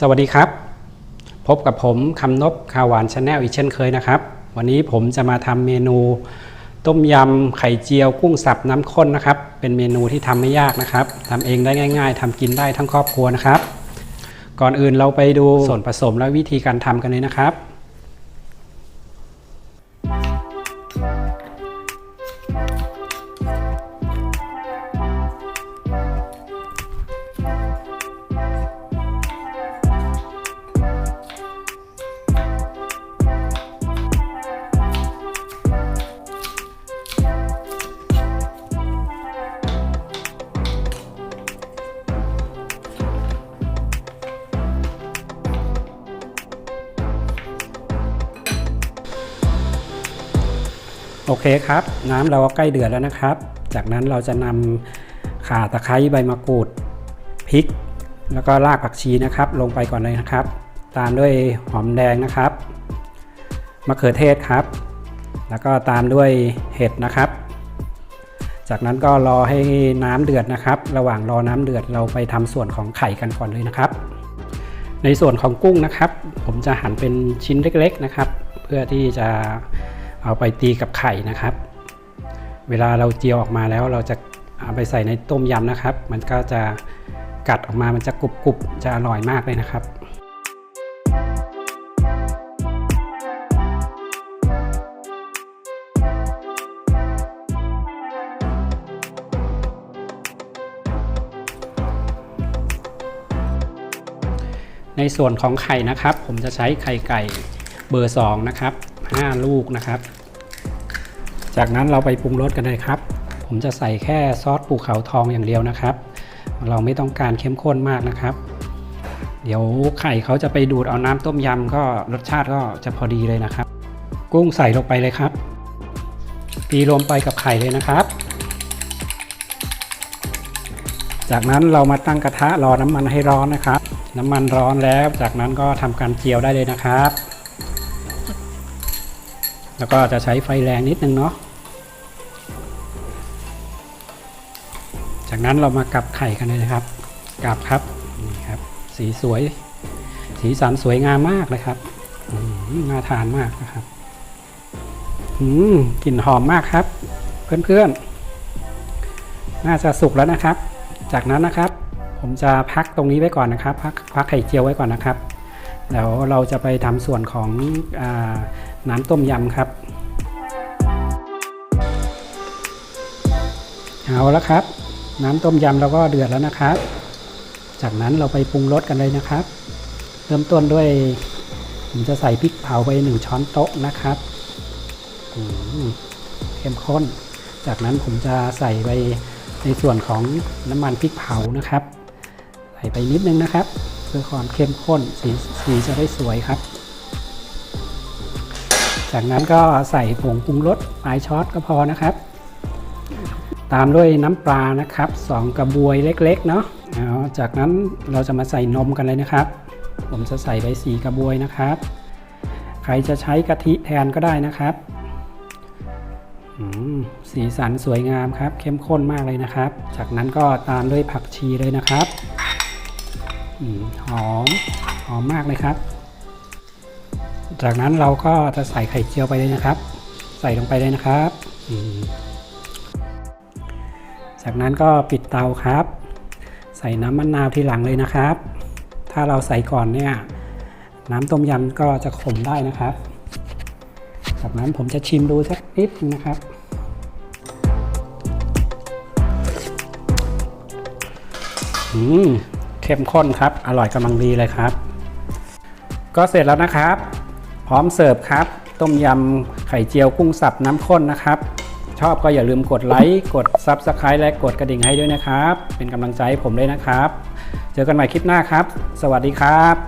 สวัสดีครับ พบกับผมคำนบข่าวหวานชาแนลอีกเช่นเคยนะครับ วันนี้ผมจะมาทำเมนู ต้มยำไข่เจียวกุ้งสับน้ำข้นนะครับ เป็นเมนูที่ทำไม่ยากนะครับทำเองได้ง่าย ๆทำกินได้ทั้งครอบครัวนะครับ ก่อนอื่นเราไปดูส่วนผสมและวิธีการทำกันเลยนะครับ โอเคครับ น้ำเราก็ใกล้เดือดแล้วนะครับ จากนั้นเราจะนำข่าตะไคร้ใบมะกรูดพริก แล้วก็รากผักชีนะครับ ลงไปก่อนเลยนะครับ ตามด้วยหอมแดงนะครับมะเขือเทศครับ แล้วก็ตามด้วยเห็ดนะครับ จากนั้นก็รอให้น้ำเดือดนะครับ ระหว่างรอน้ำเดือดเราไปทำส่วนของไข่กันก่อนเลยนะครับ ในส่วนของกุ้งนะครับ ผมจะหั่นเป็นชิ้นเล็ก ๆนะครับ เพื่อที่จะ เอาไปตีกับไข่นะครับ เวลาเราเจียวออกมาแล้วเราจะเอาไปใส่ในต้มยำนะครับ มันก็จะกัดออกมามันจะกรุบๆจะอร่อยมากเลยนะครับ ในส่วนของไข่นะครับ ผมจะใช้ไข่ไก่เบอร์ 2 นะครับ 5 ลูกนะครับ จากนั้นเราไปปรุงรสกันเลยครับ ผมจะใส่แค่ซอสภูเขาทองอย่างเดียวนะครับ เราไม่ต้องการเข้มข้นมากนะครับ เดี๋ยวไข่เขาจะไปดูดเอาน้ำต้มยำก็รสชาติก็จะพอดีเลยนะครับ กุ้งใส่ลงไปเลยครับตีรวมไปกับไข่เลยนะครับ จากนั้นเรามาตั้งกระทะรอน้ำมันให้ร้อนนะครับ น้ำมันร้อนแล้ว จากนั้นก็ทำการเจียวได้เลยนะครับ แล้วก็จะใช้ไฟแรงนิดนึงเนาะ จากนั้นเรามากลับไข่กันเลยนะครับกลับครับนี่ครับ สีสวย สีสันสวยงามมากเลยครับน่าทานมากนะครับอืมกลิ่นหอมมากครับ เพื่อนๆ น่าจะสุกแล้วนะครับ จากนั้นนะครับ ผมจะพักตรงนี้ไว้ก่อนนะครับ พักพักไข่เจียวไว้ก่อนนะครับเดี๋ยวเราจะไปทำส่วนของอา น้ำต้มยำครับ เอาแล้วครับ น้ำต้มยำเราก็เดือดแล้วนะครับ จากนั้นเราไปปรุงรสกันเลยนะครับ เริ่มต้นด้วยผมจะใส่พริกเผาไปหนึ่งช้อนโต๊ะนะครับเข้มข้น จากนั้นผมจะใส่ไปในส่วนของน้ำมันพริกเผานะครับ ใส่ไปนิดนึงนะครับ เพื่อความเข้มข้นสีสีจะได้สวยครับ จากนั้นก็ใส่ผงปรุงรสปลายช้อนก็พอนะครับ ตามด้วยน้ำปลานะครับสองกระบวยเล็กๆเนาะเอาจากนั้นเราจะมาใส่นมกันเลยนะครับ ผมจะใส่ไปสีกระบวยนะครับ ใครจะใช้กะทิแทนก็ได้นะครับสีสันสวยงามครับ เข้มข้นมากเลยนะครับ จากนั้นก็ตามด้วยผักชีเลยนะครับหอมหอมมากเลยครับ จากนั้นเราก็จะใส่ไข่เจียวไปเลยนะครับ ใส่ลงไปเลยนะครับ จากนั้นก็ปิดเตาครับ ใส่น้ำมะนาวทีหลังเลยนะครับ ถ้าเราใส่ก่อนเนี่ยน้ำต้มยำก็จะขมได้นะครับ จากนั้นผมจะชิมดูสักนิดนึงนะครับ อืมเข้มข้นครับ อร่อยกำลังดีเลยครับ ก็เสร็จแล้วนะครับ พร้อมเสิร์ฟครับ ต้มยำไข่เจียวกุ้งสับน้ำข้นนะครับ ชอบก็อย่าลืมกดไลค์ กด Subscribe และกดกระดิ่งให้ด้วยนะครับ เป็นกำลังใจให้ผมด้วยนะครับ เจอกันใหม่คลิปหน้าครับ สวัสดีครับ